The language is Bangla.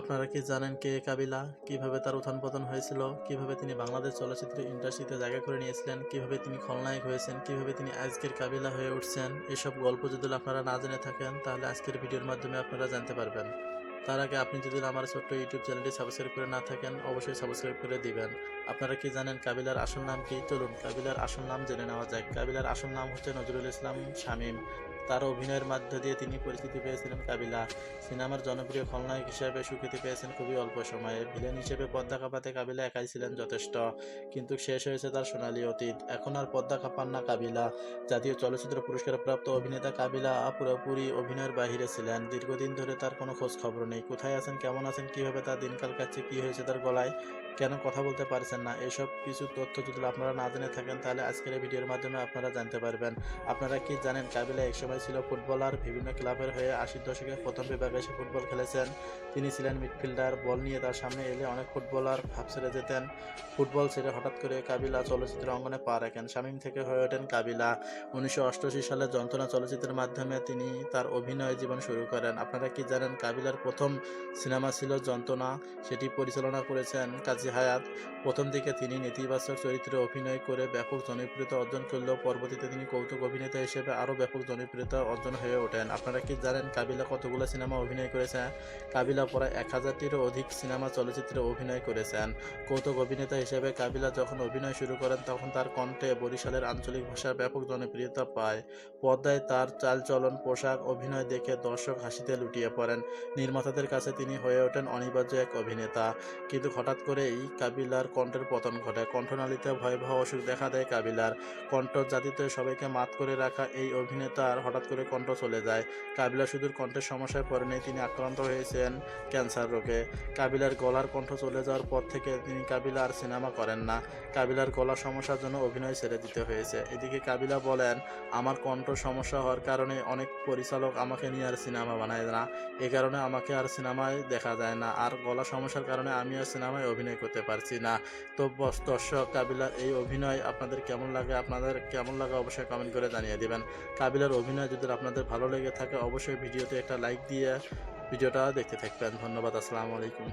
আপনারা কি জানেন কে কাবিলা? কীভাবে তার উত্থান পতন হয়েছিল? কীভাবে তিনি বাংলাদেশ চলচ্চিত্র ইন্ডাস্ট্রিতে জায়গা করে নিয়েছিলেন? কীভাবে তিনি খলনায়ক হয়েছেন? কীভাবে তিনি আজকের কাবিলা হয়ে উঠছেন? এসব গল্প যদি আপনারা না জেনে থাকেন, তাহলে আজকের ভিডিওর মাধ্যমে আপনারা জানতে পারবেন। তার আগে আপনি যদি আমার ছোট্ট ইউটিউব চ্যানেলটি সাবস্ক্রাইব করে না থাকেন, অবশ্যই সাবস্ক্রাইব করে দিবেন। আপনারা কি জানেন কাবিলার আসল নাম কি? চলুন, কাবিলার আসল নাম জেনে নেওয়া যায় কাবিলার আসল নাম হচ্ছে নজরুল ইসলাম শামীম। তার অভিনয়ের মধ্য দিয়ে তিনি পরিচিতি পেয়েছিলেন কাবিলা। সিনেমার জনপ্রিয় খলনায়ক হিসেবে স্বীকৃতি পেয়েছেন খুবই অল্প সময়ে। ভিলেন হিসেবে পদ্মা কাঁপাতে কাবিলা একাই ছিলেন যথেষ্ট, কিন্তু শেষ হয়েছে তার সোনালী অতীত। এখন আর পদ্মা কাঁপান না কাবিলা। জাতীয় চলচ্চিত্র পুরস্কার প্রাপ্ত অভিনেতা কাবিলা পুরোপুরি অভিনয়ের বাহিরে ছিলেন। দীর্ঘদিন ধরে তার কোনো খোঁজ খবর নেই। কোথায় আছেন, কেমন আছেন, কীভাবে তার দিনকাল কাটছে, কি হয়েছে তার গলায়? কেন কথা বলতে পারছেন না? এসব কিছু তথ্য যদি আপনারা না জেনে থাকেন, তাহলে আজকের এই ভিডিওর মাধ্যমে আপনারা জানতে পারবেন। আপনারা কি জানেন কাবিলা একসময় ছিল ফুটবলার, বিভিন্ন ক্লাবের হয়ে আশির দশকে প্রথম বিভাগে এসে ফুটবল খেলেছেন। তিনি ছিলেন মিডফিল্ডার, বল নিয়ে তার সামনে এলে অনেক ফুটবলার ভাব ছেড়ে যেতেন। ফুটবল ছেড়ে হঠাৎ করে কাবিলা চলচ্চিত্র অঙ্গনে পা রাখেন। শামীম থেকে হয়ে ওঠেন কাবিলা। উনিশশো অষ্টআশি সালে যন্ত্রণা চলচ্চিত্রের মাধ্যমে তিনি তার অভিনয় জীবন শুরু করেন। আপনারা কি জানেন কাবিলার প্রথম সিনেমা ছিল যন্ত্রণা? সেটি পরিচালনা করেছেন কাজী হায়াত প্রথম দিকে তিনি নেতিবাচক চরিত্রে অভিনয় করে ব্যাপক জনপ্রিয়তা অর্জন করলেও পরবর্তীতে তিনি কৌতুক অভিনেতা হিসেবে আরও ব্যাপক জনপ্রিয়তা অর্জন হয়ে ওঠেন। আপনারা কি জানেন কাবিলা কতগুলো সিনেমা অভিনয় করেছেন? কাবিলা প্রায় এক হাজারটিরও অধিক সিনেমা চলচ্চিত্রে অভিনয় করেছেন। কৌতুক অভিনেতা হিসেবে কাবিলা যখন অভিনয় শুরু করেন, তখন তার কণ্ঠে বরিশালের আঞ্চলিক ভাষা ব্যাপক জনপ্রিয়তা পায়। পর্দায় তার চালচলন, পোশাক, অভিনয় দেখে দর্শক হাসিতে লুটিয়ে পড়েন। নির্মাতাদের কাছে তিনি হয়ে ওঠেন অনিবার্য এক অভিনেতা। কিন্তু হঠাৎ করেই কাবিলার কণ্ঠের পতন ঘটে কণ্ঠনালীতে ভয়াবহ অসুখ দেখা দেয় কাবিলার। কণ্ঠ জাতিতে সবাইকে মাত করে রাখা এই অভিনেতার হঠাৎ করে কণ্ঠ চলে যায়। কাবিলা শুধু কণ্ঠের সমস্যায় পড়েনি তিনি আক্রান্ত হয়েছেন ক্যান্সার রোগে। কাবিলার গলার কণ্ঠ চলে যাওয়ার পর থেকে তিনি কাবিলা আর সিনেমা করেন না। কাবিলার গলার সমস্যার জন্য অভিনয় ছেড়ে দিতে হয়েছে। এদিকে কাবিলা বলেন, আমার কণ্ঠ সমস্যা হওয়ার কারণে অনেক পরিচালক আমাকে নিয়ে আর সিনেমা বানায় না। এ কারণে আমাকে আর সিনেমায় দেখা যায় না। আর গলা সমস্যার কারণে আমি আর সিনেমায় অভিনয় করতে পারছি না। তো দর্শক, কাবিলার এই অভিনয় আপনাদের কেমন লাগে? আপনাদের কেমন লাগে অবশ্যই কমেন্ট করে জানিয়ে দেবেন। কাবিলার অভিনয় যদি আপনাদের ভালো লেগে থাকে, অবশ্যই ভিডিওতে একটা লাইক দিয়ে ভিডিওটা দেখতে থাকবেন। ধন্যবাদ, আসসালামু আলাইকুম।